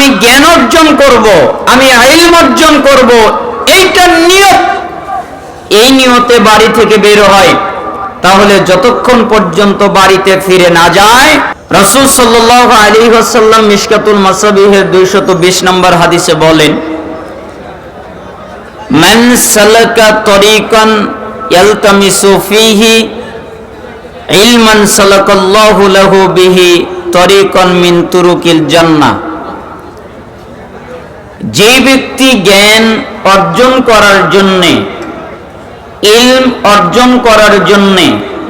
আমি জ্ঞান অর্জন করব, আমি আইলম অর্জন করব, এইটা নিয়ত। এই নিয়তে বাড়ি থেকে বের হয়। তাহলে যতক্ষণ পর্যন্ত বাড়িতে ফিরে না যায়, রসুল সাল্লাহ আলী ওয়াসাল্লাম মিশকাতুল মাসাবিহের দুইশত বিশ নম্বর হাদিসে বলেন, মান সালাকা তরিকান ইয়ালতামিসু ফিহি ইলমান সালাকাল্লাহু লাহু বিহি তরিকান মিন তুরুকিল জান্নাহ। যে ব্যক্তি জ্ঞান অর্জন করার জন্যে, ইলম অর্জন করার জন্যে,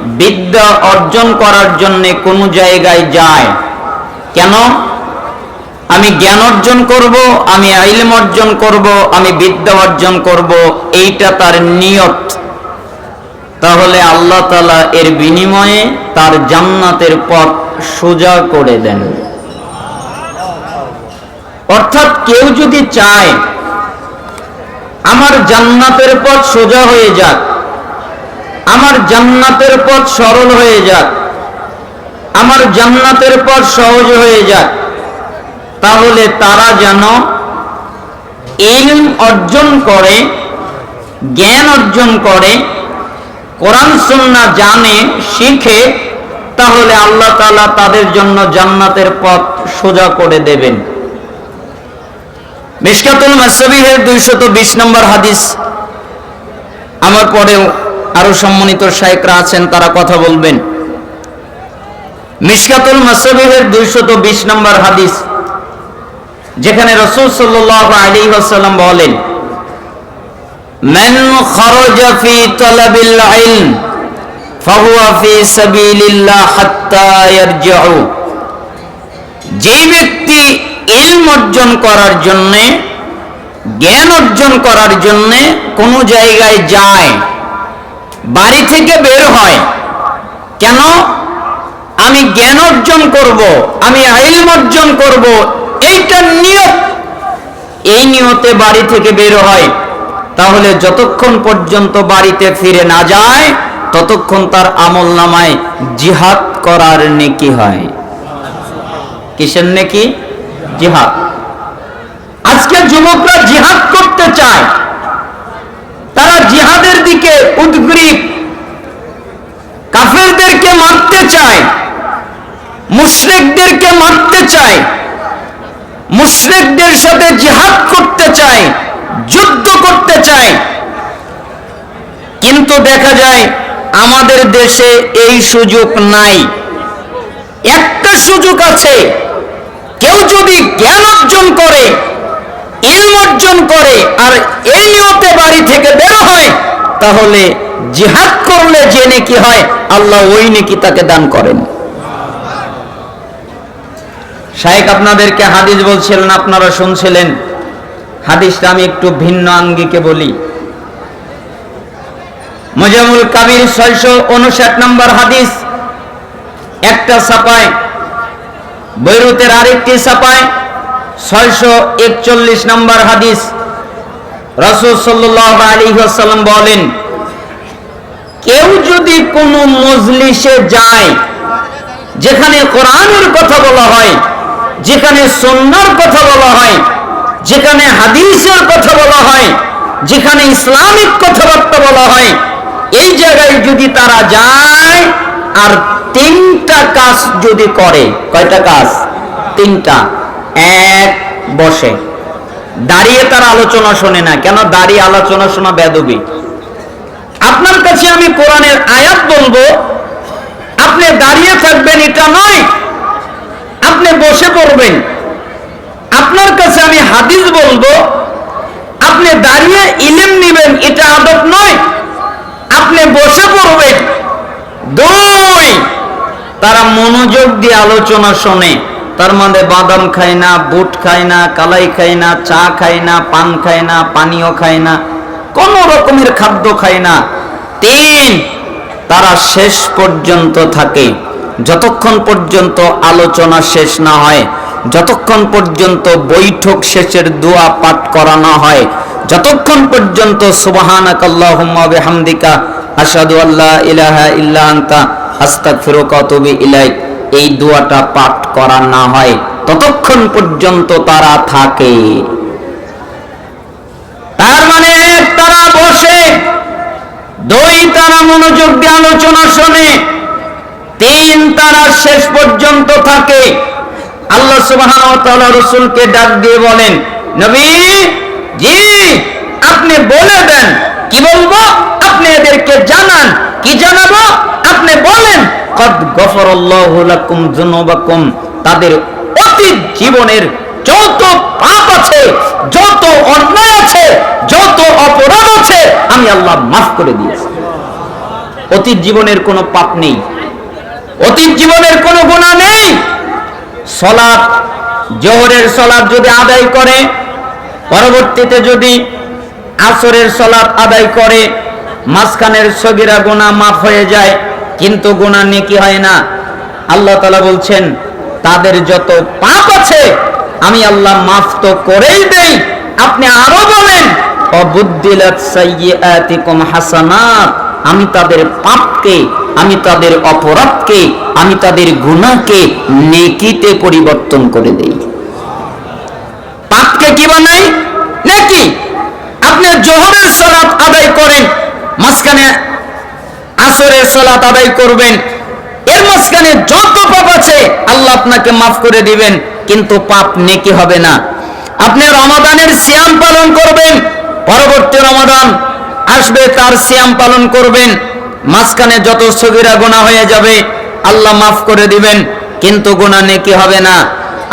বিদ্যা অর্জন করার জন্যে কোনো জায়গায় যায়। কেন? আমি জ্ঞান অর্জন করব, আমি ইলম অর্জন করব, আমি বিদ্যা অর্জন করব, এইটা তার নিয়ত। তাহলে আল্লাহ তালা এর বিনিময়ে তার জান্নাতের পথ সোজা করে দেন। অর্থাৎ কেউ যদি চায় আমার জান্নাতের পথ সোজা হয়ে যাক, আমার জান্নাতের পথ সরল হয়ে যাক, আমার জান্নাতের পথ সহজ হয়ে যাক, তাহলে তারা যেন ইলম অর্জন করে, জ্ঞান অর্জন করে, কোরআন সুন্না জানে, শিখে, তাহলে আল্লাহ তালা তাদের জন্য জান্নাতের পথ সোজা করে দেবেন। মিশকাতুল মাসবিহের দুইশত বিশ নম্বর হাদিস আমার পরেও আরো সম্মানিত শায়করা আছেন তারা কথা বলবেন মিশকাতুল মাসবিহের দুইশত বিশ নম্বর হাদিস যেখানে রসুল সাল্লাহ আলী ওয়াসাল্লাম বলেন من خرج في طلب العلم فهو في سبيل الله حتى يرجع যে ব্যক্তি ইলম অর্জন করার জন্য, জ্ঞান অর্জন করার জন্য কোনো জায়গায় যায়, বাড়ি থেকে বের হয়। কেন? আমি জ্ঞান অর্জন করব, আমি ইলম অর্জন করব, এইটা নিয়ত। এই নিয়তে বাড়ি থেকে বের হয়। তাহলে যতক্ষণ পর্যন্ত বাড়িতে ফিরে না যায়, ততক্ষণ তার আমল নামায় জিহাদ করার নেকি হয়। কিসের নেকি? জিহাদ। আজকে যুবকরা জিহাদ করতে চায়। তারা জিহাদের দিকে উদ্গ্রীব। কাফেরদেরকে মারতে চায়। মুশরিকদেরকে মারতে চায়। মুশরিকদের সাথে জিহাদ করতে চায়, যুদ্ধ করতে চায়। কিন্তু দেখা যায়, আমাদের দেশে এই সুযোগ নাই। একটা সুযোগ আছে। কেউ যদি জ্ঞান অর্জন করে, ইলম অর্জন করে, আর এই নিয়তে বাড়ি থেকে বের হয়, তাহলে জিহাদ করলে যে নেকি হয়, আল্লাহ ওই নেকি তাকে দান করেন। শাহেক আপনাদেরকে হাদিস বলছিলেন, আপনারা শুনছিলেন। হাদিসটা আমি একটু ভিন্ন আঙ্গিকে বলি। মজামুল কাবির ছয়শো উনষাট নম্বর হাদিস, একটা ছাপায় বৈরুতের আরেকটি ছাপায় ছয়শো একচল্লিশ নম্বর হাদিস। রসুল সাল্লাহ আলী সাল্লাম বলেন, কেউ যদি কোনো মজলিসে যায়, যেখানে কোরআনের কথা বলা হয়, যেখানে সন্ন্যার কথা বলা হয়, যেখানে হাদিসের কথা বলা হয়, যেখানে ইসলামিক কথাবার্তা বলা হয়, এই জায়গায় যদি তারা যায়, আর তিনটা কাজ যদি করে, কয়টা কাজ? তিনটা। এক, বসে। দাঁড়িয়ে তার আলোচনা শোনে না। কেন? দাঁড়িয়ে আলোচনা শোনা বেদবি। আপনার কাছে আমি কোরআনের আয়াত বলব, আপনি দাঁড়িয়ে থাকবেন, এটা নয়। আপনি বসে পড়বেন। আপনার কাছে আমি হাদিস বলব, আপনি দাঁড়িয়ে ইলেম নিবেন, এটা আদব নয়। আপনি বসে পড়বেন। দুই তারা মনোযোগ দিয়ে আলোচনা শোনে। তার মধ্যে বাদাম খায় না, বুট খায় না, কালাই খায় না, চা খায় না, পান খায় না, পানীয় খায় না, কোন রকমের খাদ্য খায় না। তিন, তারা শেষ পর্যন্ত থাকে। যতক্ষণ পর্যন্ত আলোচনা শেষ না হয়, যতক্ষণ পর্যন্ত বৈঠক শেষের দোয়া পাঠ করানো হয়, যতক্ষণ পর্যন্ত সুবহানাক আল্লাহুম্মা বিহামদিকা আশহাদু আল্লা ইলাহা ইল্লা আস্তাগফিরুকা ওয়া ইলাইক। এই দোয়াটা পাঠ করা না হয়, ততক্ষণ পর্যন্ত তারা থাকে। তার মানে তারা বসে, দুই তারা মনোযোগ দিয়ে আলোচনা শোনে, তিন তারা শেষ পর্যন্ত থাকে। আল্লাহ সুবহানাহু ওয়া তাআলা রাসূলকে ডাক দিয়ে বলেন, নবী, জি, আপনি বলে দেন, কি বলব? এদেরকে জানান। কি জানাব? আপনি বলেন, কদ গফরাল্লাহু লাকুম যুনুবাকুম। তাদের অতীত জীবনের যত পাপ আছে, যত অন্যায় আছে, যত অপরাধ আছে, আমি আল্লাহ মাফ করে দিয়েছি। অতীত জীবনের কোনো পাপ নেই। অতীত জীবনের কোনো গুণা নেই। সলাপ জোহরের সলাপ যদি আদায় করে, পরবর্তীতে যদি আসরের সলাপ আদায় করে মাঝখানের সগিরা গোনা মাফ হয়ে যায়, কিন্তু গোনা নেকি হয় না। আল্লাহ তালা বলছেন, তাদের যত পাপ আছে, আমি আল্লাহ মাফ তো করেই দেই। আপনি আরও বলেন আমি তাদের পাপকে, আমি তাদের অপরাধকে, আমি তাদের গুনাহকে নেকিতে পরিবর্তন করে দেই। পাপকে কি বানাই? নেকি। আপনি জোহরের সালাত আদায় করেন মাঝখানে আসরের সালাত আদায় করবেন। এর মাঝখানে যত পাপ আছে, আল্লাহ আপনাকে মাফ করে দিবেন, কিন্তু পাপ নেকি হবে না। আপনি রমাদানের সিয়াম পালন করবেন, পরবর্তী রমাদান আসবে, তার সিয়াম পালন করবেন। মাঝখানে যত সগিরা গোনা হয়ে যাবে, আল্লাহ মাফ করে দিবেন, কিন্তু গোনা নেকি হবে না।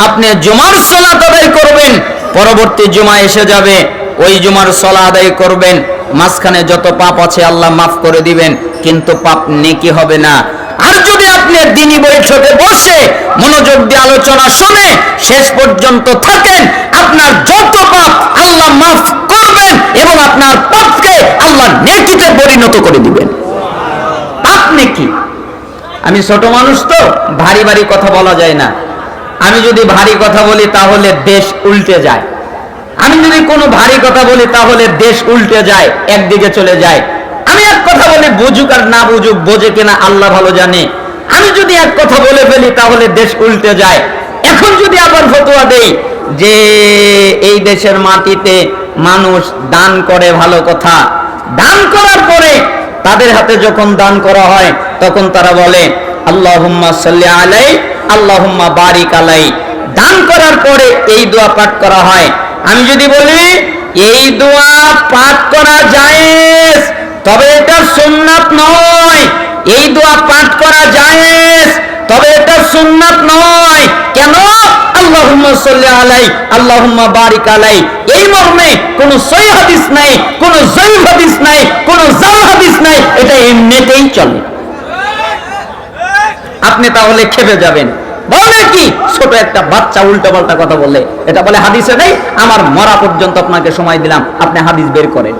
আপনি জুমার সলাত আদায় করবেন, পরবর্তী জুমা এসে যাবে, ওই জুমার সলা আদায় করবেন। মাঝখানে যত পাপ আছে আল্লাহ মাফ করে দিবেন, কিন্তু পাপ নেকি হবে না। আর যদি আপনি দিনী বৈঠকে বসে মনোযোগ দিয়ে আলোচনা শুনে শেষ পর্যন্ত থাকেন, আপনার যত পাপ আল্লাহ মাফ করবেন এবং আপনার পাপকে আল্লাহ নেকিতে পরিণত করে দিবেন। পাপ নেকি? আমি ছোট মানুষ তো, ভারী ভারী কথা বলা যায় না। আমি যদি ভারী কথা বলি তাহলে দেশ উল্টে যায়। আমি যদি কোনো ভারী কথা বলি, তাহলে দেশ উল্টে যায়, একদিকে চলে যায়। আমি এক কথা বলি, বুঝুক আর না বুঝুক, বোঝে কিনা আল্লাহ ভালো জানে। আমি যদি এক কথা বলে ফেলি, তাহলে দেশ উল্টে যায়। এখন যদি আবার ফতোয়া দেই যে এই দেশের মাটিতে মানুষ দান করে ভালো কথা, দান করার পরে তাদের হাতে যখন দান করা হয়, তখন তারা বলে, আল্লাহুম্মা সাল্লি আলাই আল্লাহুম্মা বারিক আলাই দান করার পরে এই দোয়া পাঠ করা হয় আমি যদি বলি, এই দোয়া পাঠ করা জায়েজ, তবে এটা সুন্নাত নয়। এই দোয়া পাঠ করা জায়েজ, তবে এটা সুন্নাত নয়। কেন? আলাই এই নাই নাই নাই, এটা এমনিতেই চলে। আপনি তাহলে খেপে যাবেন। বলে কি? ছোট একটা বাচ্চা পাল্টা কথা বলে এটা বলে হাদিসে নেই, আমার মরা পর্যন্ত আপনাকে সময় দিলাম, আপনি হাদিস বের করেন।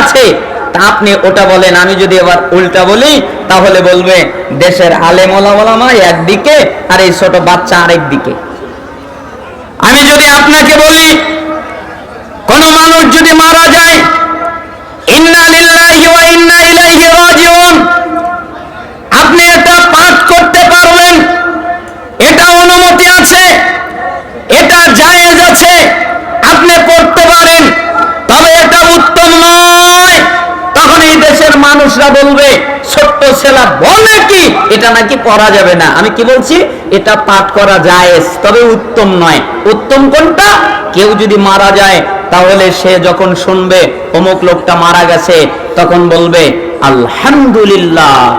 আছে? আপনি ওটা বলেন, আমি যদি এবার উল্টা বলি, তাহলে বলবে, দেশের আলেম ওলামা একদিকে, আর এই ছোট বাচ্চা আরেক দিকে আমি যদি আপনাকে বলি কোন মানুষ যদি মারা যায় আপনি এটা পাঠ করতে পারবেন। এটা অনুমতি আছে, এটা জায়েজ আছে, আপনি পড়তে পারেন। তবে এটা উত্তম নয়। তখন এই দেশের মানুষরা বলবে, ছোট্ট ছেলা বলে কি? এটা নাকি পড়া যাবে না। আমি কি বলছি? এটা পাঠ করা জায়েজ, তবে উত্তম নয়। উত্তম কোনটা? কেউ যদি মারা যায় তাহলে সে যখন শুনবে, অমুক লোকটা মারা গেছে, তখন বলবে, আলহামদুলিল্লাহ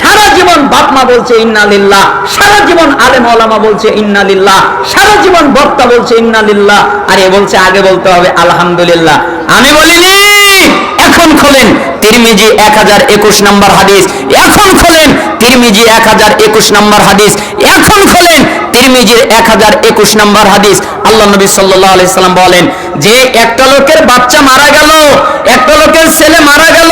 সারা জীবন বাপমা বলছে সারা জীবন বলছে সারা জীবন বক্তা বলছে, ইন্না লিল্লাহ। আর এ বলছে, আগে বলতে হবে, আলহামদুলিল্লাহ। আমি বলিনি। এখন খোলেন তিরমিজি এক হাজার একুশ নম্বর হাদিস। এখন খোলেন তিরমিজি এক হাজার একুশ নম্বর হাদিস। এখন খোলেন তিরমিজির এক হাজার একুশ নম্বর হাদিস। আল্লাহ নবী সাল্লাহ আলাইসাল্লাম বলেন, যে একটা লোকের বাচ্চা মারা গেল, একটা লোকের ছেলে মারা গেল,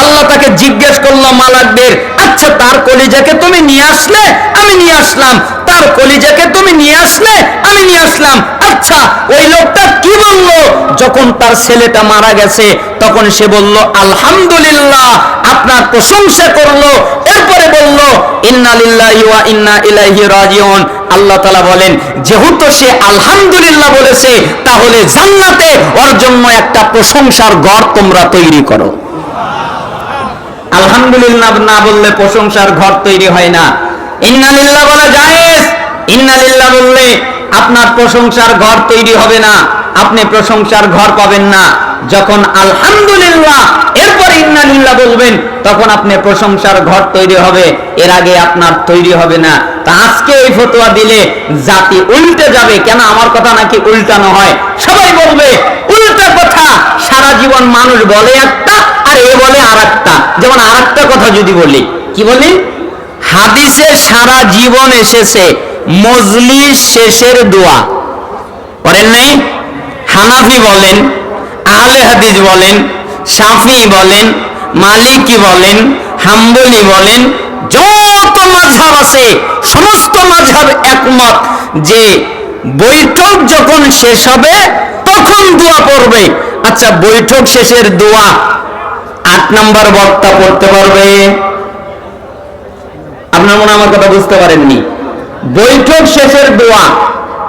আল্লাহ তাকে জিজ্ঞেস করল, মালাকদের আচ্ছা তার কলিজাকে তুমি নিয়ে আসলে? আমি নিয়ে আসলাম। তার কলিজাকে তুমি নিয়ে আসলে? আমি নিয়ে আসলাম। আচ্ছা ওই লোকটা কি বলল? যখন তার ছেলেটা মারা গেছে, তখন সে বলল, আলহামদুলিল্লাহ, আপনার প্রশংসা করল। এরপরে বলল, ইন্না লিল্লাহি ওয়া ইন্না ইলাইহি রাজিউন। আল্লাহ তাআলা বলেন, যেহেতু সে আলহামদুলিল্লাহ বলেছে, তাহলে জান্নাতে ওর জন্য একটা প্রশংসার ঘর তোমরা তৈরি করো। আলহামদুলিল্লাহ না বললে প্রশংসার ঘর তৈরি হয় না। ইন্নালিল্লাহ বলা জায়েজ। ইন্নালিল্লাহ বললে আপনার প্রশংসার ঘর তৈরি হবে না। আপনি প্রশংসার ঘর পাবেন না। যখন আলহামদুলিল্লাহ, এরপর ইন্নালিল্লাহ বলবেন, তখন আপনি প্রশংসার ঘর তৈরি হবে। এর আগে আপনার তৈরি হবে না। তা আজকে এই ফতোয়া দিলে জাতি উল্টে যাবে। কেন আমার কথা নাকি উল্টানো হয়? সবাই বলবে, উল্টা কথা। সারা জীবন মানুষ বলে একটা আর এ বলে আর একটা যেমন আর একটা কথা যদি বলি, কি বলি? হাদিসে সারা জীবন এসেছে। মজলিস শেষের দোয়া। পড়েন নাই? হানাফি বলেন, আহলে হাদিস বলেন, শাফি বলেন, মালিকি বলেন, হাম্বলি বলেন, যত মাঝহাব আছে, সমস্ত মাঝহাব একমত যে বৈঠক যখন শেষ হবে, তখন দোয়া পড়বে। আচ্ছা বৈঠক শেষের দোয়া আট নাম্বার বক্তা পড়তে পারবে? আপনার মনে আমার কথা বুঝতে পারেননি? বৈঠক শেষের দোয়া।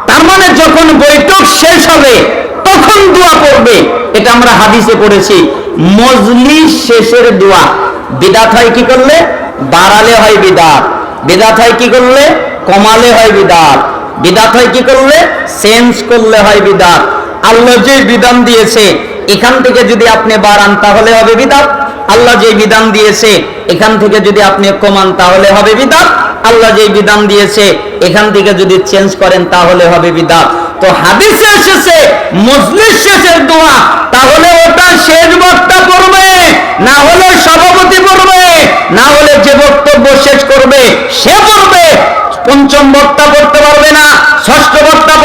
তার মানে যখন বৈঠক শেষ হবে, তখন দোয়া করবে। এটা আমরা হাদিসে পড়েছি। মজলিস শেষের দোয়া। বিদাত হয় কি করলে? বাড়ালে হয় বিদাত। বিদাত হয় কি করলে? কমালে হয় বিদাত। বিদাত হয় কি করলে? চেঞ্জ করলে হয় বিদাত। আল্লাহ যে বিধান দিয়েছে, এখান থেকে যদি আপনি বাড়ান, তাহলে হবে বিদাত। আল্লাহ যে বিধান দিয়েছে, এখান থেকে যদি আপনি কমান, তাহলে হবে বিদাত। আল্লাহ যে বিধান দিয়েছে, এখান থেকে যদি চেঞ্জ করেন, তাহলে হবে বিদাত। তো হাদিসে এসেছে, মজলিস শেষের দোয়া, তাহলে ওটা শেষ বক্তা পড়বে, না হলে সভাপতি করবে না হলে যে বক্তব্য শেষ করবে, সে পড়বে। পঞ্চম বক্তা করতে পারবে না, ষষ্ঠ বক্তা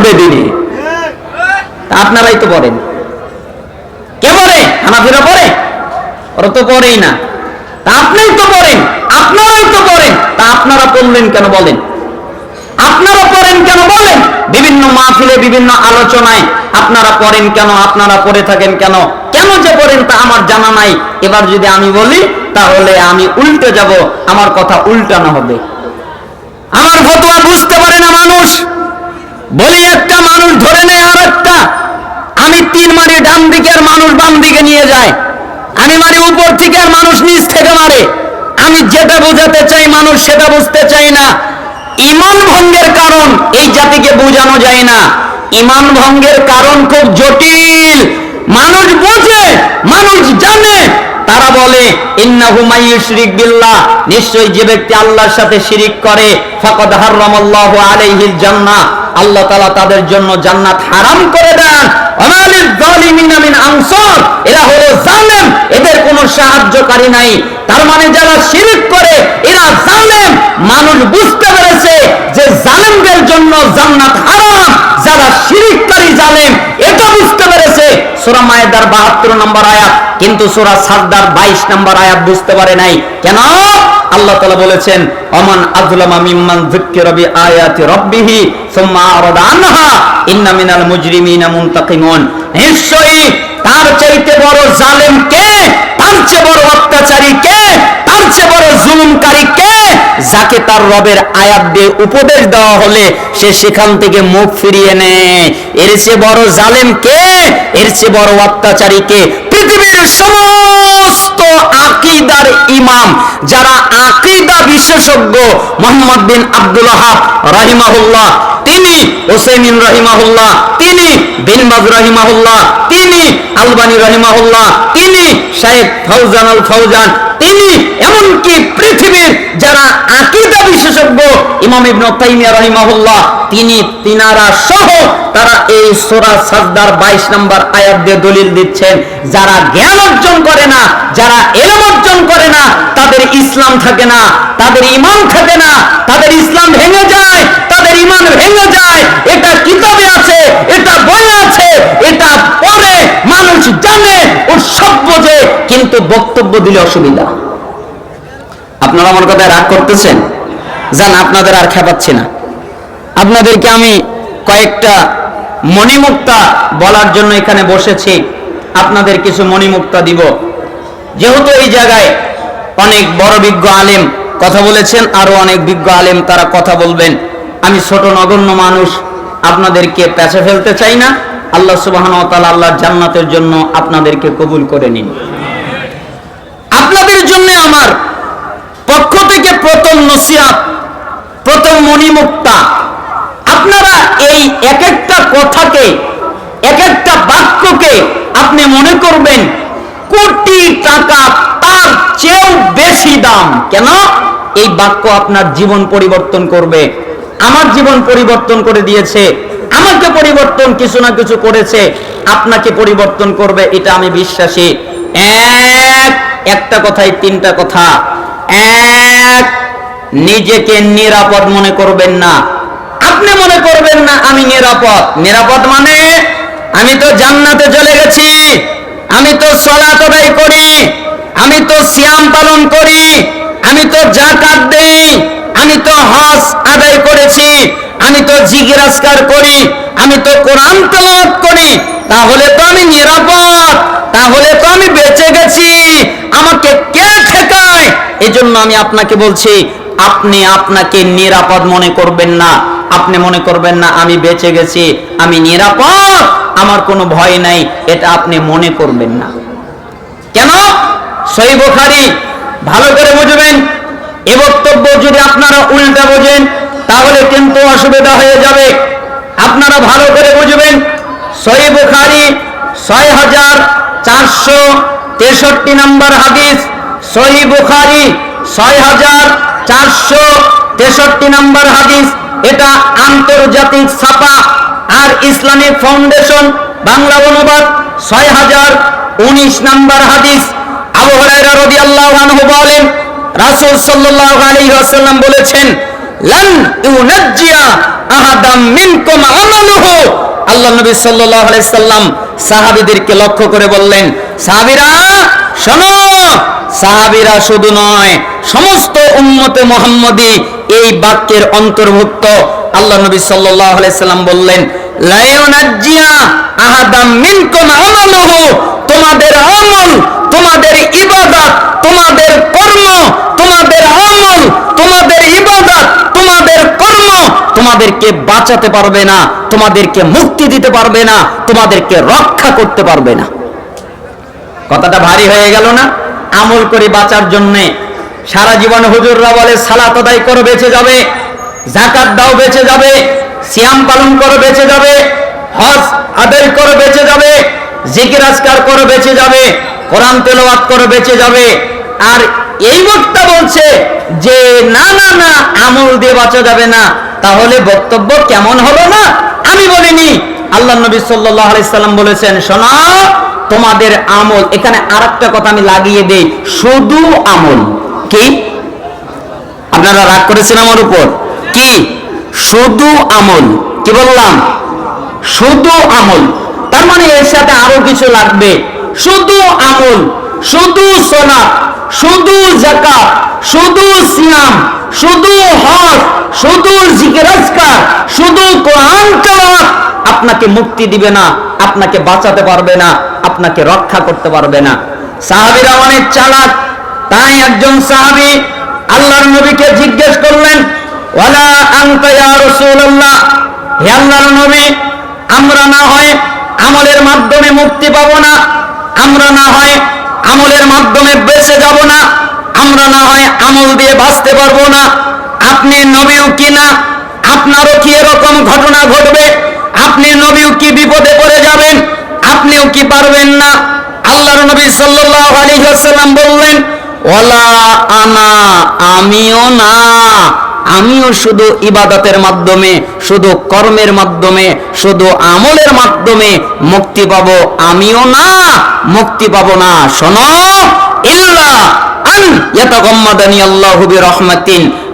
ঘটবে দিনে। আপনারাই তো পড়েন। কে পড়ে? হানাফিরা পড়ে? ওরা তো পড়েই না। তা আপনিই তো পড়েন। আপনারাই তো পড়েন। তা আপনারা পড়লেন কেন বলেন? আপনারা পড়েন কেন বলেন? বিভিন্ন মাহফিলে, বিভিন্ন আলোচনায় আপনারা পড়েন কেন? আপনারা পড়ে থাকেন কেন? কেন যে পড়েন তা আমার জানা নাই। এবার যদি আমি বলি, তাহলে আমি উল্টে যাব। আমার কথা উল্টানো হবে। আমার ফতোয়া বুঝতে পারে না মানুষ। বলি একটা মানুষ ধরে নেয় আর একটা আমি তিন মারি ডান দিকের মানুষ বাম দিকে নিয়ে যায় আমি মারি উপর থেকে আর মানুষ নিচ থেকে মারে। আমি যেটা বোঝাতে চাই মানুষ সেটা বুঝতে চাই না। ইমান ভঙ্গের কারণ এই জাতিকে বোঝানো যায় না। ইমান ভঙ্গের কারণ খুব জটিল। মানুষ বোঝে, মানুষ জানে তারা বলে নিশ্চয়ই যে ব্যক্তি আল্লাহর সাথে শিরিক করে, ফাকাদ হারামাল্লাহু আলাইহিল জান্নাহ। আল্লাহ তাআলা তাদের জন্য জান্নাত হারাম করে দেন। এদের কোনো নাই। তার মানে যারা শিরিক করে, এরা মানুষ বুঝতে পেরেছে যে জালেমদের জন্য জান্নাত হারাম, যারা শিরিককারী জালেম, এটা বুঝতে সূরা মায়েদার 72 নম্বর আয়াত, কিন্তু সুরা 22 নম্বর আয়াত বুঝতে পারে নাই। কেন? আল্লাহ তালা বলেছেন, অমান আজলামা মিম্মান যুক্কিরা রবি আয়াতি রব্বিহি সুম্মা ইন্না মিনাল মুজরিমিনা মুনতাকিমুন। নিশ্চয়ই তার চাইতে বড় জালেম কে? তার চেয়ে বড় অত্যাচারী কে? তার চেয়ে বড় জুলুমকারী কে? যাকে তার রবের আয়াত দিয়ে উপদেশ দেওয়া হলে সে সেখান থেকে মুখ ফিরিয়ে নেয়। এর চেয়ে বড় জালেম কে? এর চেয়ে বড় অত্যাচারী কে? পৃথিবীর সমস্ত আকিদার ইমাম, যারা আকিদা বিশেষজ্ঞ মোহাম্মদ বিন আব্দুল রাহিমাহুল্লাহ তিনি ওসেমিন রহিমাহুল্লাহ, তিনি বিন বাজ রহিমাহুল্লাহ, তিনি আলবানী রহিমাহুল্লাহ, তিনি শাহেদ ফৌজান আল ফৌজান তিনি এমনকি পৃথিবীর যারা আকিদা বিশেষজ্ঞ ইমাম ইবনে তাইমিয়া রাহিমাহুল্লাহ, তিনি তিনারা সহ তারা এই সূরা সাজদার 22 নম্বর আয়াত দিয়ে দলিল দিচ্ছেন, যারা জ্ঞান অর্জন করে না, যারা এলম অর্জন করে না, তাদের ইসলাম থাকে না, তাদের ঈমান থাকে না, তাদের ইসলাম ভেঙে যায় তাদের ঈমান ভেঙে যায়, এটা কিতাবে আছে, এটা বইয়ে আছে, এটা পড়ে মানুষ জানে ও সব বোঝে কিন্তু বক্তব্য দিলে অসুবিধা। আপনারা আমার কথায় রাগ করতেছেন? আপনাদের আর খেপাচ্ছি না। আপনাদেরকে আমি কয়েকটা মণিমুক্তা বলার জন্য এখানে বসেছি। আপনাদের কিছু মণিমুক্তা দিব। যেহেতু এই জায়গায় অনেক বড় বিজ্ঞ আলেম কথা বলেছেন, আরও অনেক বিজ্ঞ আলেম তারা কথা বলবেন। আমি ছোট নগণ্য মানুষ, আপনাদেরকে পেছে ফেলতে চাই না। আল্লাহ সুবাহ আল্লাহ জান্নাতের জন্য আপনাদেরকে কবুল করে নিন। আপনাদের জন্য আমার পক্ষ থেকে প্রথম নসিহাত, প্রথম মণিমুক্তা। আপনারা এই এক একটা কথাকে এক একটা বাক্যকে আপনি মনে করবেন, কোটি টাকা তার চেয়েও বেশি দাম। কেন? এই বাক্য আপনার জীবন পরিবর্তন করবে। আমার জীবন পরিবর্তন করে দিয়েছে, আমাকে পরিবর্তন কিছু না কিছু করেছে, আপনাকে পরিবর্তন করবে, এটা আমি বিশ্বাসী। এক, একটা কথাই তিনটা কথা। এক, নিজেকে নিরাপদ মনে করবেন না। আপনি মনে করবেন না, আমি নিরাপদ। নিরাপদ মানে আমি তো জান্নাতে চলে গেছি, আমি তো সলাত করি, আমি তো সিয়াম পালন করি, আমি তো জাকাত দেই আমি তো হজ আদায় করেছি, আমি তো জিজ্ঞাসকার করি, আমি তো কোরআন তেলাওয়াত করি, তাহলে তো আমি নিরাপদ, তাহলে তো আমি বেঁচে গেছি, আমাকে কে ঠেকায়? এজন্য আমি আপনাকে বলছি, আপনি আপনাকে নিরাপদ মনে করবেন না, আপনি মনে করবেন না, আমি বেঁচে গেছি, আমি নিরাপদ, আমার কোনো ভয় নাই, এটা আপনি মনে করবেন না। কেন? সই বুখারী, ভালো করে বুঝবেন এ বক্তব্য যদি আপনারা উল্টা বোঝেন, তাহলে কিন্তু অসুবিধা হয়ে যাবে। আপনারা ভালো করে বুঝবেন সই বুখারী ছয় হাজার চারশো তেষট্টি নম্বর হাদিস, সহি বুখারী ছয় হাজার চারশো তেষট্টি নম্বর হাদিস, এটা আন্তর্জাতিক ছাপা আর ইসলামিক ফাউন্ডেশন বাংলা অনুবাদ, ছয় হাজার উনিশ নম্বর হাদিস। আবু হুরায়রা রাদিয়াল্লাহু আনহু বলেন রাসূল সাল্লাল্লাহু আলাইহি ওয়াসাল্লাম বলেছেন আহাদাম মিনকুম আমালুহু। আল্লাহ নবী সাল্লাম সাহাবীদেরকে লক্ষ্য করে বললেন, সাহাবীরা, শোনো, সাহাবীরা শুধু নয়, সমস্ত উম্মতে মুহাম্মদী এই বাক্যের অন্তর্ভুক্ত। আল্লাহ নবী সাল্লাল্লাহু আলাইহি সাল্লাম বললেন, লা ইউনাজ্জিয়া আহাদাম মিনকুম আমালুহু। তোমাদের আমল তোমাদের ইবাদত, তোমাদের কর্ম, তোমাদের আমল, তোমাদের ইবাদত, তোমাদের কর্ম তোমাদেরকে বাঁচাতে পারবে না, তোমাদেরকে মুক্তি দিতে পারবে না, তোমাদেরকে রক্ষা করতে পারবে না। কথাটা ভারী হয়ে গেল না? আমল করে বাঁচার জন্য সারা জীবন হুজুররা বলে, সালাত আদায় করো, বেঁচে যাবে। জাকাত দাও, বেঁচে যাবে। সিয়াম পালন করো, বেঁচে যাবে। হজ আদায় করো, বেঁচে যাবে। জিকির আজকার করো, বেঁচে যাবে। কোরআন তেলাওয়াত করো বেঁচে যাবে। আর এই বক্তা বলছে যে, না না না, আমল দিয়ে বাঁচা যাবে না। তাহলে বক্তব্য কেমন হলো না? আমি বলিনি। আল্লাহ নবী সাল্লাম বলেছেন, শোনা, তোমাদের আমল এখানে আরেকটা কথা আমি লাগিয়ে দেই, শুধু আমল। কি? আপনারা রাগ করেছেন আমার উপর? কি? শুধু আমল। কি বললাম? শুধু আমল। তার মানে এর সাথে আরও কিছু লাগবে। শুধু আমল, শুধু সোনা শুধু জাকাত শুধু সিয়াম, শুধু হজ, শুধু জিজ্ঞাসকার শুধু কোরআন আপনাকে মুক্তি দিবে না, আপনাকে বাঁচাতে পারবে না, আপনাকে রক্ষা করতে পারবে না। সাহাবীরা অনেক চালাক, তাই একজন সাহাবী আল্লাহর নবীকে জিজ্ঞেস করলেন, ওয়ালা আনতা ইয়া হে আল্লাহর নবী, আমরা না হয় আমলের মাধ্যমে মুক্তি পাবো না আমরা না হয় আমলের মাধ্যমে বেঁচে যাব না। আমরা না হয় আমল দিয়ে বাঁচতে পারব না। আপনি নবীও কি না? আপনারও কি এরকম ঘটনা ঘটবে? আপনি নবীও কি বিপদে পড়ে যাবেন? আপনিও কি পারবেন না? আল্লাহর নবী সাল্লাল্লাহু আলাইহি ওয়াসাল্লাম বললেন ওলা আনা, আমিও না। আমিও শুধু ইবাদতের মাধ্যমে, শুধু কর্মের মাধ্যমে, শুধু আমলের মাধ্যমে মুক্তি পাবো। আমিও না, মুক্তি পাবো না। শোনো, ইল্লা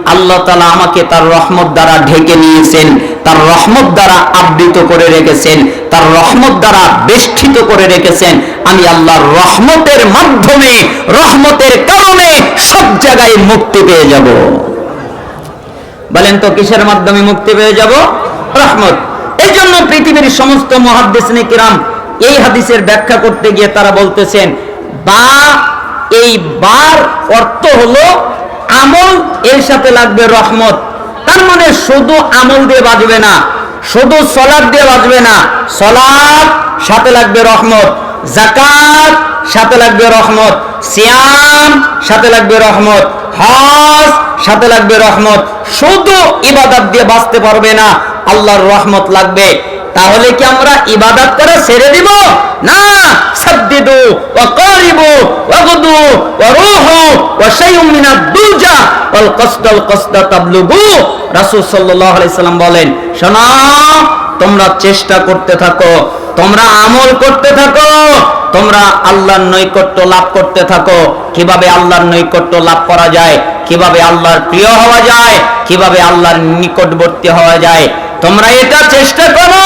আল্লাহু তাআলা আমাকে তার রহমত দ্বারা ঢেকে নিয়েছেন, তার রহমত দ্বারা আবৃত করে রেখেছেন, তার রহমত দ্বারা করে রেখেছেন। আমি রহমতের মাধ্যমে, রহমতের কারণে সব জায়গায় মুক্তি পেয়ে যাব। বলেন তো, কিসের মাধ্যমে মুক্তি পেয়ে যাব? রহমত। এই জন্য পৃথিবীর সমস্ত মহাদ্দেশ কিরাম এই হাদিসের ব্যাখ্যা করতে গিয়ে তারা বলতেছেন, বা, এই বার অর্থ হলো আমল, এর সাথে লাগবে রহমত। তার মানে শুধু আমল দিয়ে বাজবে না, শুধু সলাদ দিয়ে বাজবে না, সলাদ সাথে লাগবে রহমত। জাকাত সাথে লাগবে রহমত। সিয়াম, সাথে লাগবে রহমত। হজ, সাথে লাগবে রহমত। শুধু ইবাদত দিয়ে বাঁচতে পারবে না, আল্লাহর রহমত লাগবে। তাহলে কি আমরা ইবাদত করে ছেড়ে দিব? না। সাদ্দিদু ওয়া কারিবু ওয়া গুদু ওয়া রুহু ওয়া শাইউম মিনাদ দুজা ওয়াল তাবলুগু। রাসূল সাল্লাল্লাহু আলাইহি সাল্লাম বলেন তোমরা চেষ্টা করতে থাকো। তোমরা আমল করতে থাকো, তোমরা আল্লাহর নৈকট্য লাভ করতে থাকো। কীভাবে আল্লাহর নৈকট্য লাভ করা যায়, কীভাবে আল্লাহর প্রিয় হওয়া যায়, কীভাবে আল্লাহর নিকটবর্তী হওয়া যায়, তোমরা এটা চেষ্টা করো।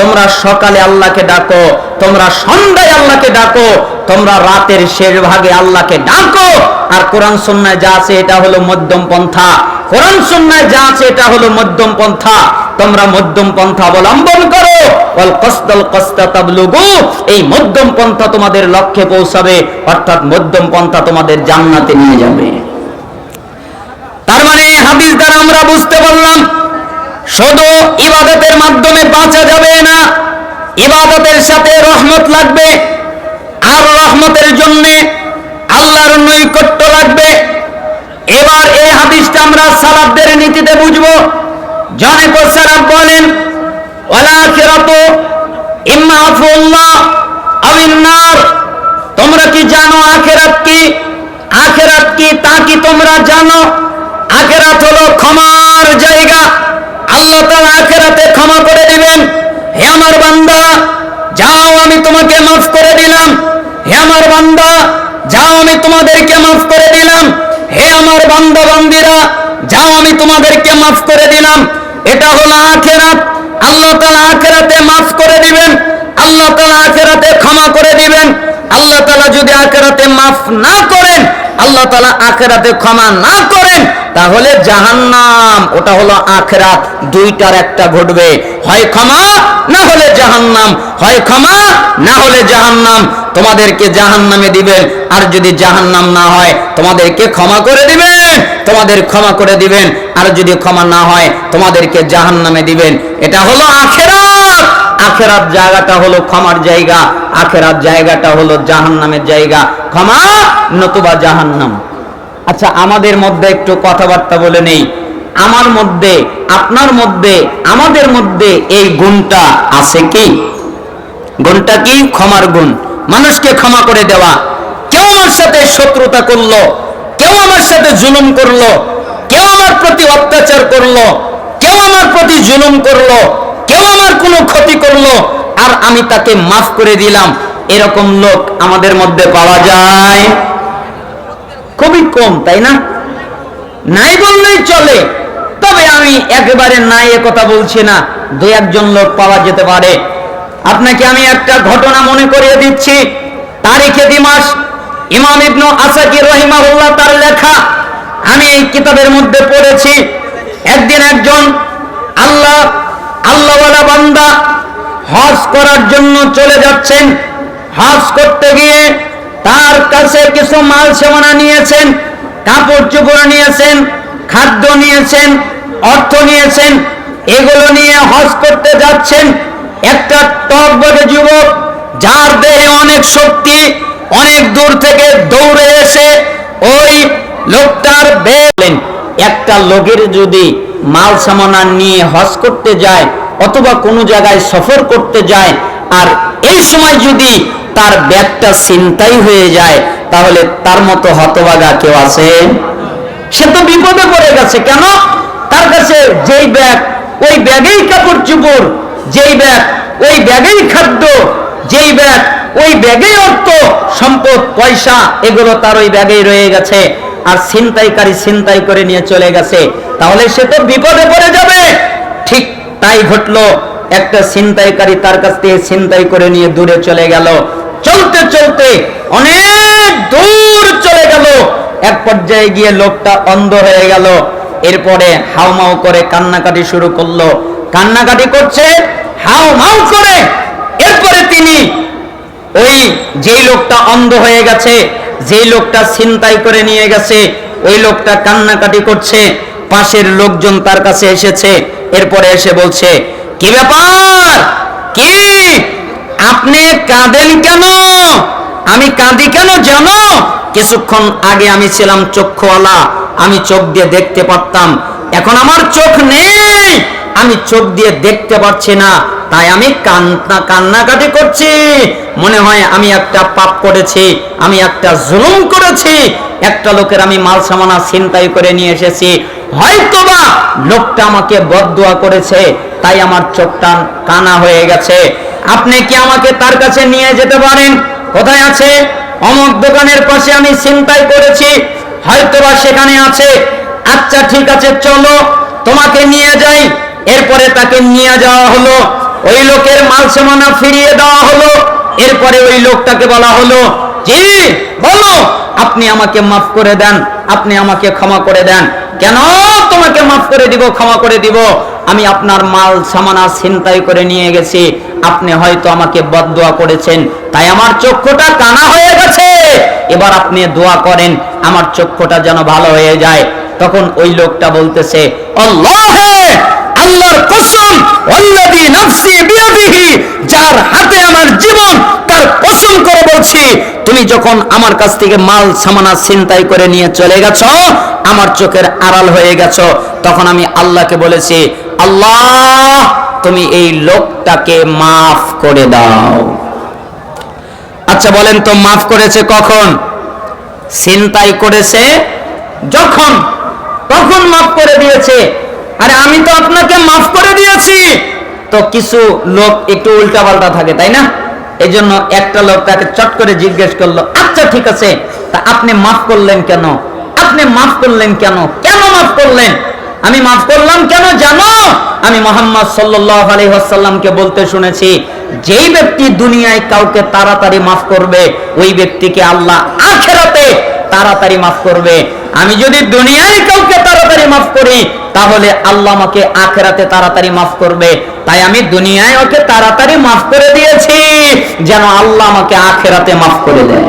তোমরা সকালে আল্লাহকে ডাকো, তোমরা সন্ধ্যায় আল্লাহকে ডাকো, তোমরা রাতের শেষ ভাগে আল্লাহকে ডাকো। আর কোরআন সন্ন্যায় যা আছে এটা হলো মধ্যম পন্থা। কোরআন সন্ন্যায় যা আছে এটা হলো মধ্যম পন্থা। তোমরা মধ্যম পন্থা অবলম্বন করো। এই মধ্যম পন্থা তোমাদের লক্ষ্যে পৌঁছাবে, অর্থাৎ মধ্যম পন্থা তোমাদের জান্নাতে নিয়ে যাবে। তার মানে হাদিস দ্বারা আমরা বুঝতে শুধু ইবাদতের মাধ্যমে বাঁচা যাবে না, ইবাদতের সাথে রহমত লাগবে, আর রহমতের জন্য আল্লাহর নৈকট্য লাগবে। এবার এই হাদিসটা আমরা সালাফদের নীতিতে বুঝব। জনেক সালাফ বলেন, ওয়ালা আখিরাতু ইম্মা আফুল্লাহ আমিন নার। তোমরা কি জানো আখেরাত কি? আখেরাত কি তা কি তোমরা জানো? আখেরাত হলো ক্ষমার জায়গা। আল্লাহ তাআলা আখেরাতে ক্ষমা করে দিবেন। হে আমার বান্দা, যাও, আমি তোমাকে মাফ করে দিলাম। হে আমার বান্দা, যাও, আমি তোমাদেরকে মাফ করে দিলাম। হে আমার বান্দা বান্দিরা যাও, আমি তোমাদেরকে মাফ করে দিলাম। এটা হলো আখেরাত। আল্লাহ তাআলা আখেরাতে মাফ করে দিবেন। আল্লাহ তাআলা আখেরাতে ক্ষমা করে দিবেন। আল্লাহ তাআলা যদি আখেরাতে মাফ না করেন, আল্লাহ তাআলা আখেরাতে ক্ষমা না করেন, তাহলে জাহান্নাম, ওটা হলো আখেরাত। দুইটার একটা ঘটবে। হয় ক্ষমা, না হলে জাহান্নাম। হয় ক্ষমা, না হলে জাহান্নাম। তোমাদেরকে জাহান্নামে দিবেন। আর যদি জাহান্নাম না হয়, তোমাদেরকে ক্ষমা করে দিবেন। তোমাদের ক্ষমা করে দিবেন। আর যদি ক্ষমা না হয়, তোমাদেরকে জাহান্নামে দিবেন। এটা হলো আখেরাত। আখেরাত জায়গাটা হলো ক্ষমার জায়গা। আখেরাত জায়গাটা হলো জাহান্নামের জায়গা। ক্ষমা নতুবা জাহান্নাম। আচ্ছা আমাদের মধ্যে একটু কথাবার্তা বলে নেই। আমার মধ্যে, আপনার মধ্যে, আমাদের মধ্যে এই গুণটা আছে কি? গুণটা কি? ক্ষমার গুণ। মানুষকে ক্ষমা করে দেওয়া। কেউ আমার সাথে শত্রুতা করল। কেউ আমার সাথে জুলুম করল, কেউ আমার প্রতি অত্যাচার করল, কেউ আমার প্রতি জুলুম করল, কেউ আমার কোনো ক্ষতি করল, আর আমি তাকে মাফ করে দিলাম। এরকম লোক আমাদের মধ্যে পাওয়া যায়। খুবই কম, তাই না? নাই বললেই চলে। তবে আমি একেবারে নাই এ কথা বলছি না। দু একজন লোক পাওয়া যেতে পারে। আপনাকে আমি একটা ঘটনা মনে করিয়ে দিচ্ছি। তারিখে দিমাস ইমাম ইবনু আসাকির রহিমাহুল্লাহ তার লেখা, আমি এই কিতাবের মধ্যে পড়েছি, একদিন একজন আল্লাহ, আল্লাহওয়ালা বান্দা হজ করার জন্য চলে যাচ্ছেন। হজ করতে গিয়ে তার কাছে কিছু মাল সেবনা নিয়েছেন, কাপড় চোপড় নিয়েছেন, খাদ্য নিয়েছেন, অর্থ নিয়েছেন, এগুলো নিয়ে হজ করতে যাচ্ছেন। একটা টক যুবক, যার দেহে অনেক শক্তি অনেক দূর থেকে দৌড়ে এসে ওই লোকটার বেলেন একটা লোকের যদি মাল সামানা নিয়ে হজ করতে যায় অথবা কোনো জায়গায় সফর করতে যায় আর এই সময় যদি তার ব্যাগটা চিন্তাই হয়ে যায়, তাহলে তার মতো হতবাগা কেউ আছে? সে তো বিপদে পড়ে গেছে। কেন? তার কাছে যেই ব্যাগ, ওই ব্যাগেই কাপড় চুপড়, যেই ব্যাগ, ওই ব্যাগেই খাদ্য যেই ব্যাগ, ওই ব্যাগেই অর্থ, সম্পদ, পয়সা, এগুলো তার ওই ব্যাগেই রয়ে গেছে। আর ছিনতাইকারী ছিনতাই করে নিয়ে চলে গেছে। তাহলে সে তো বিপদে পড়ে যাবে। ঠিক তাই ঘটলো, একটা ছিনতাইকারী তার কাছ থেকে ছিনতাই করে নিয়ে দূরে চলে গেল। চলতে চলতে অনেক দূর চলে গেল। এক পর্যায়ে গিয়ে লোকটা অন্ধ হয়ে গেল। এরপরে হাউমাউ করে কান্নাকাটি শুরু করল। কান্নাকাটি করছে হাউ মাউ করে তিনি, ওই যেই লোকটা অন্ধ হয়ে গেছে, যেই লোকটা ছিনতাই করে নিয়ে গেছে, ওই লোকটা কান্নাকাটি করছে, পাশের লোকজন তার কাছে এসেছে, এরপরে এসে বলছে, কি ব্যাপার? কি? আপনি কাঁদেন কেন? আমি কাঁদি কেন জানো? কিছুক্ষণ আগে আমি ছিলাম চক্ষুওয়ালা, আমি চোখ দিয়ে দেখতে পারতাম, এখন আমার চোখ নেই। আমি চোখ দিয়ে দেখতে পারছি না, তাই আমি কান্না, কান্নাকাটি করছি। মনে হয় আমি একটা পাপ করেছি, আমি একটা জুলুম করেছি। একটা লোকের আমি মাল সামানা ছিনতাই করে নিয়ে এসেছি। হয়তোবা লোকটা আমাকে বদদুয়া করেছে, তাই আমার চোখটা কানা হয়ে গেছে। আপনি কি আমাকে তার কাছে নিয়ে যেতে পারেন? কোথায় আছে? অমক দোকানের পাশে আমি ছিনতাই করেছি, হয়তোবা সেখানে আছে। আচ্ছা ঠিক আছে, চলো, তোমাকে নিয়ে যাই। এরপরে তাকে নিয়ে যাওয়া হলো। ওই লোকের মাল সামানা ফিরিয়ে দেওয়া হলো। এরপরে ওই লোকটাকে বলা হলো, জি, বলো, আপনি আমাকে মাফ করে দেন, আপনি আমাকে ক্ষমা করে দেন। কেন তোমাকে মাফ করে দিব, ক্ষমা করে দিব? আমি আপনার মাল সামানা ছিনতাই করে নিয়ে গেছি। আপনি হয়তো আমাকে বদদোয়া করেছেন, তাই আমার চক্ষুটা কানা হয়ে গেছে। এবার আপনি দোয়া করেন, আমার চক্ষুটা যেন ভালো হয়ে যায়। তখন ওই লোকটা বলতেছে, আল্লাহে আল্লাহর কসম, ওয়াল্লাযী নাফসি বিয়াদিহি, যার হাতে আমার জীবন, তার কসম করে বলছি, তুমি যখন আমার কাছ থেকে মাল, সামানা ছিনতাই করে নিয়ে চলে গেছো, আমার চোখের আড়াল হয়ে গেছো, তখন আমি আল্লাহকে বলেছি, আল্লাহ, তুমি এই লোকটাকে মাফ করে দাও। আচ্ছা বলেন তো, মাফ করেছে কখন? ছিনতাই করেছে যখন, তখন মাফ করে দিয়েছে। আরে আমি তো আপনাকে মাফ করে দিয়েছি। তো কিছু লোক একটু উল্টা পাল্টা থাকে, তাই না? এই জন্য একটা লোক তাকে চট করে জিজ্ঞেস করল আচ্ছা ঠিক আছে, তা আপনি মাফ করলেন কেন? আপনি মাফ করলেন কেন? কেন মাফ করলেন? আমি মাফ করলাম কেন জানো? আমি মোহাম্মদ সাল্লাহ আলহিহাসাল্লামকে বলতে শুনেছি, যেই ব্যক্তি দুনিয়ায় কাউকে তাড়াতাড়ি মাফ করবে, ওই ব্যক্তিকে আল্লাহ আখেরাতে তাড়াতাড়ি মাফ করবে। আমি যদি দুনিয়ায় কাউকে তাড়াতাড়ি মাফ করি, তাহলে আল্লাহ আমাকে আখেরাতে তাড়াতাড়ি মাফ করবে। তাই আমি দুনিয়ায় ওকে তাড়াতাড়ি মাফ করে দিয়েছি, যেন আল্লাহ আমাকে আখেরাতে মাফ করে দেয়।